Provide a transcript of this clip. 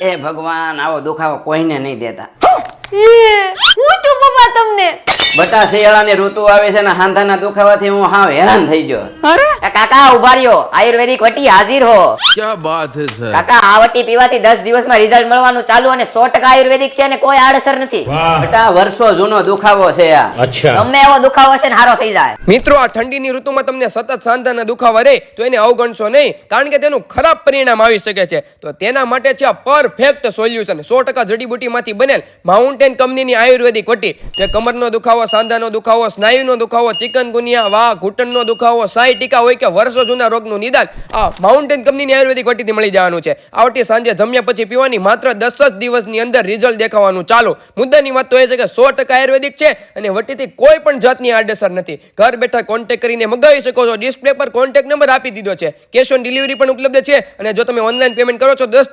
એ ભગવાન આવો દુખાવો કોઈને નહીં દેતા. હું છું પપ્પા તમને બટા શિયાળાની ઋતુ આવે છે ને હાંધાના દુખાવાથી હું હાવ હેરાન થઈ ગયો. અરે? કાકા ઊભા રહ્યો. આયુર્વેદિક વટી હાજર હો. ક્યા બાત હે સર કાકા આ વટી પીવાથી 10 દિવસમાં રિઝલ્ટ મળવાનું ચાલુ અને 100% આયુર્વેદિક છે અને કોઈ આડઅસર નથી. બટા વર્ષો જૂનો દુખાવો છે આ. અચ્છા. તમને એવો દુખાવો છે ને હારો થઈ જાય. મિત્રો આ ઠંડીની ઋતુમાં તમને સતત સાંધાના દુખાવા રહે તો એને અવગણશો નહીં કારણ કે તેનું ખરાબ પરિણામ આવી શકે છે. તો તેના માટે છે પરફેક્ટ સોલ્યુશન 100% જડીબુટીમાંથી બનેલ માઉન્ટેન કંપનીની આયુર્વેદિક વટી. જે કમરનો દુખાવો સાંધાનો દુખાવો, સ્નાયુનો દુખાવો ચિકનગુનિયા વા ઘૂંટણનો દુખાવો, સાઈ ટીકા હોય કે વર્ષો જૂના રોગનું નિદાન, આ માઉન્ટેન કંપનીની આયુર્વેદિક વટીથી મળી જવાનું છે. આ વટી સાંજે જમ્યા પછી પીવાની માત્ર દસ જ દિવસની અંદર રિઝલ્ટ દેખાવાનું ચાલુ. મુદ્દાની વાત તો એ છે કે સો ટકા આયુર્વેદિક છે અને વટીથી કોઈ પણ જાતની આડઅસર નથી. ઘર બેઠા કોન્ટેક્ટ કરીને મગાવી શકો છો. ડિસ્પ્લે પર કોન્ટેક્ટ નંબર આપી દીધો છે. કેશ ઓન ડિલિવરી પણ ઉપલબ્ધ છે અને જો તમે ઓનલાઈન પેમેન્ટ કરો છો, દસ